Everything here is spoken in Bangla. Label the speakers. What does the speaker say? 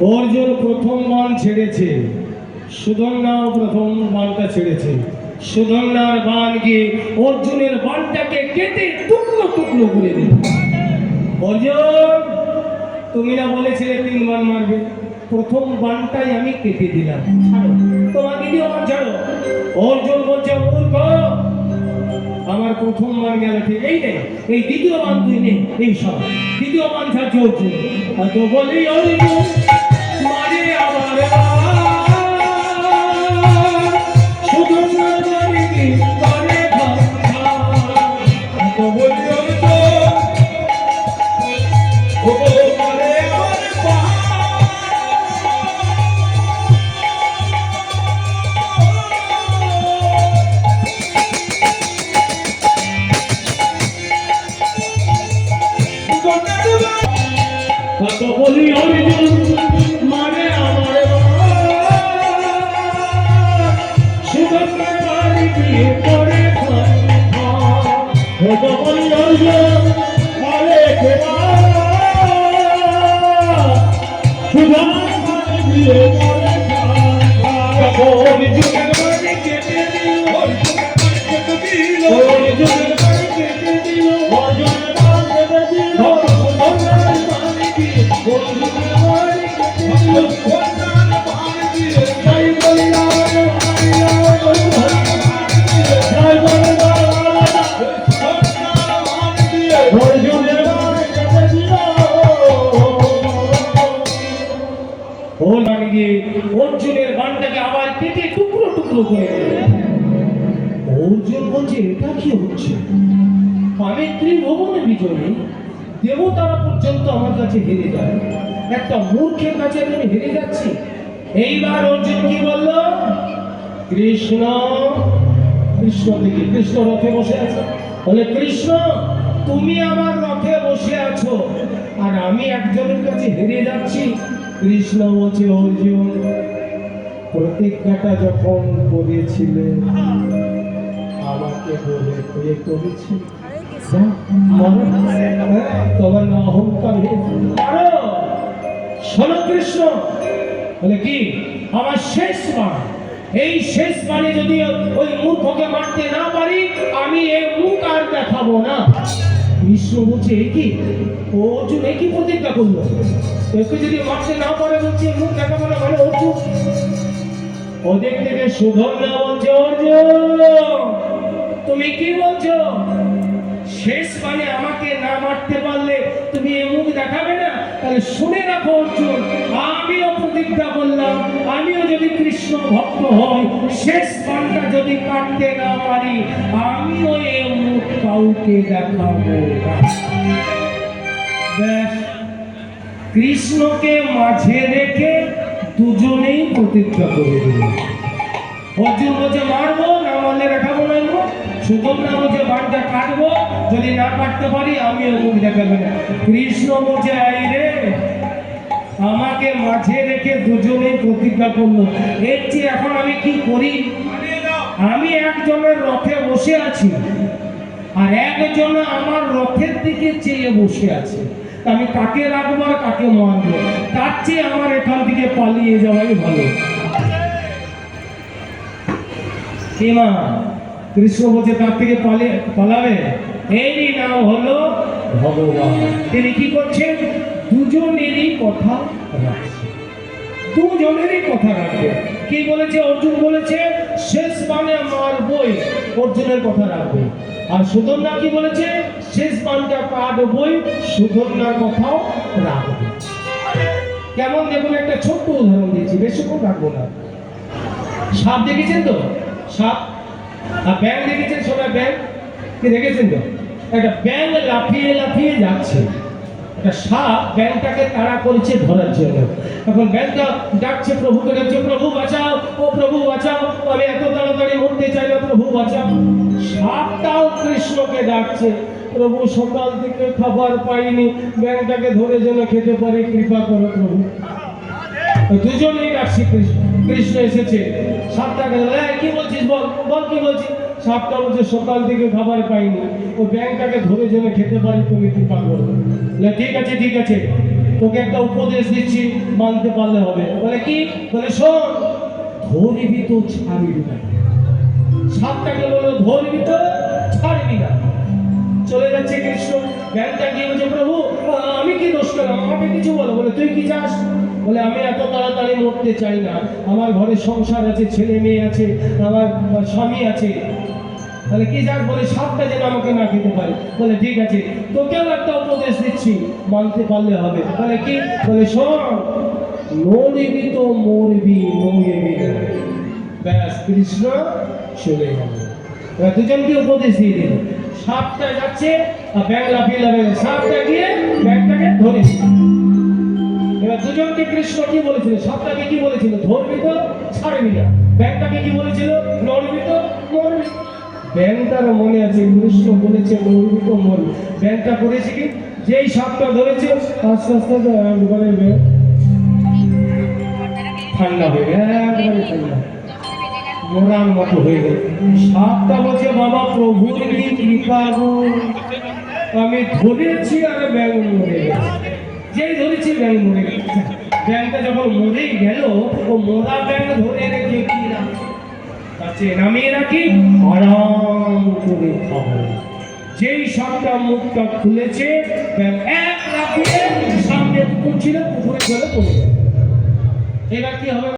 Speaker 1: অর্জুন প্রথম বান ছেড়েছে। সুধন্যাও প্রথম বানটা ছেড়েছে। সুধন্যার বান গিয়ে অর্জুনের বানটাকে কেটে টুকরো টুকরো করে দিল অর্জুন, তুমি না বলেছিলে তিন বান মারবে। প্রথম বানটাই আমি কেটে দিলাম। তোমার দ্বিতীয় বান ছাড়ো। অর্জুন বলছে, মূর্খ আমার প্রথম মান গেল ঠিক এই নে এই দ্বিতীয় মান তুই নে, এই সব। দ্বিতীয় মান ছাড়ছে চলছে তো বলি আমার শুধু ও লাগিয়ে অর্জুনের বানটাকে আবার কেটে টুকরো টুকরো করে অর্জুন বলছে এটা কি হচ্ছে? আমি ত্রিভুবনে বিজয়ী, দেবতারা পর্যন্ত আমার কাছে হেরে যায়। একটা মূর্খের কাছে আমি হেরে যাচ্ছি। এইবার অর্জুন কি বলল? কৃষ্ণ কৃষ্ণ থেকে কৃষ্ণ রথে বসে আছে। বলে, কৃষ্ণ, তুমি আমার রথে বসে আছো, আর আমি একজনের কাছে হেরে যাচ্ছি। কৃষ্ণ বলছে অর্জুন প্রতিজ্ঞাটা যখন করেছিলে আমাকে বলে বিয়ে করেছি? তোমার না অহংকার শোনো কৃষ্ণ, বলে কি? আমার শেষ বার এই শেষ বারে যদি ওই মূর্খকে মারতে না পারি, আমি এই মুখ আর দেখাবো না। কৃষ্ণ বলছে কি? ও অর্জুন কি প্রতিজ্ঞা করল। ওকে যদি মারতে না পারে, বলছে, মুখ দেখাবো না মানে অর্জুন। ওদিক থেকে সুধন্যা বলছে, অর্জুন, তুমি কি বলছো? শেষ মানে আমাকে না মারতে পারলে তুমি এ মুখ দেখাবে না? তাহলে শুনে রাখো, অর্জুন, আমিও প্রতিজ্ঞা করলাম। আমিও যদি কৃষ্ণ ভক্ত হই, শেষ পানটা যদি কাটতে না পারি, আমিও এ মুখ কাউকে দেখাবো ব্যাস, কৃষ্ণকে মাঝে রেখে দুজনেই প্রতিজ্ঞা করে দিল। অর্জুন বলছে, মারবো, না মারলে দেখাবো না সুগন্ধা বলছে, বানটা কাটবো, যদি না কাটতে পারি আমিও মুখ দেখাবো না। কৃষ্ণ বলছে, এই রে, আমাকে মাঝে রেখে দুজনেই প্রতিজ্ঞা করল। এর চেয়ে এখন আমি কি করি? আমি একজনের রথে বসে আছি। আর একজন আমার রথের দিকে চেয়ে বসে আছে। আমি কাকে রাখব আর কাকে মারবো? তার চেয়ে আমার এখান থেকে পালিয়ে যাওয়াই ভালো। কি মা? কৃষ্ণ বলছে, তার থেকে পালিয়ে পালাবে? এই নাম হলো ভগবান। তিনি কি করছেন? দুজনেরই কথা রাখছে দুজনেরই কথা রাখবে কি বলেছে? অর্জুন বলেছে, শেষ মানে আমার বই অর্জুনের কথা রাখবে আর সুধন্যা কি বলেছে? শেষ পানটা পা কাটবই সুধন্যার কথাও রাখবে। কেমন? দেখুন, একটা ছোট্ট উদাহরণ দিয়েছি, বেশিক্ষণ রাখব না। সাপ দেখেছেন তো? সাপ। আর ব্যাং দেখেছেন? সবাই ব্যাং কি দেখেছেন তো? একটা ব্যাং লাফিয়ে লাফিয়ে যাচ্ছে। একটা সাপ ব্যাংটাকে তাড়া করেছে ধরার জন্য। এখন ব্যাংটা ডাকছে, প্রভুকে ডাকছে, প্রভু বাঁচাও, ও প্রভু বাঁচাও। আমি এত তাড়াতাড়ি উঠতে চাই না, প্রভু বাঁচাও। সাপটাও কৃষ্ণকে ডাকছে। প্রভু সকাল থেকে খাবার পাইনি। ব্যাংটাকে ধরে যেন খেতে পারি কৃপা করো প্রভু। দুজনেই ডাকছি কৃষ্ণ। কৃষ্ণ এসেছে। সাপটাকে ধরে, কি বলছিস বল? বল কি বলছিস? সাপটা বলছে সকাল থেকে খাবার পাইনি। ও ব্যাংকটাকে ধরে যেন খেতে পারি তুমি কৃপা করো। বলে, ঠিক আছে ঠিক আছে। তোকে একটা উপদেশ দিচ্ছি মানতে পারলে হবে। বলে কি? বলে শোন ধরবি তো ছাড়বি না। সাপটাকে বলো ধরবি তো ছাড়বি না চলে যাচ্ছে কৃষ্ণ। জ্ঞানটা গিয়ে বলছে, প্রভু, আমি কি দোষ করলাম? আমাকে কিছু বলো। বলে, তুই কি চাস? বলে, আমি এত তাড়াতাড়ি মরতে চাই না। আমার ঘরে সংসার আছে, ছেলে মেয়ে আছে, আমার স্বামী আছে। তাহলে কি যাক বলে, সাপটা যেন আমাকে না খেতে পারে। বলে, ঠিক আছে তোকেও একটা উপদেশ দিচ্ছি, মানতে পারলে হবে। বলে, কি? বলে, শোন নড়বি তো মরবি না। ব্যাস, কৃষ্ণ চলে গেল। দুজনকে উপদেশ দিয়ে দিল। সাপটা যাচ্ছে, আর ব্যাগ লাফিয়ে লাফিয়ে সাপটা গিয়ে ব্যাগটাকে ধরে এবার দুজনকে কৃষ্ণ কি বলেছিল? সাপটাকে কি বলেছিল? ধরবি তো, ছাড়বি না। ব্যাগটাকে কি বলেছিল? নড়বি তো, মরবি। ব্যাংকটার মনে আছে, কৃষ্ণ বলেছে, মরবি তো মরবি। ব্যাংকটা করেছে কি? যেই সাপটা ধরেছে, আস্তে আস্তে ঠান্ডা হয়ে গেল ঠান্ডা। মোরার মতো হয়ে গেল। সাপটা বলছে বাবা, প্রভুর কি কৃপা আমি ধরেছি আর ব্যাং মরে গেছে। যেই ধরেছি ব্যাং মরে গেছে। ব্যাংটা যখন মরেই গেল, ও মোরা ব্যাং ধরে রেখে কি রাখে? কাছে নামিয়ে রাখি, আরাম করে খাব। যেই সাপটা মুখটা খুলেছে এক লাফিয়ে সামনে পুকুর ছিল, পুকুরে জলে পড়ে এবার কি হবে?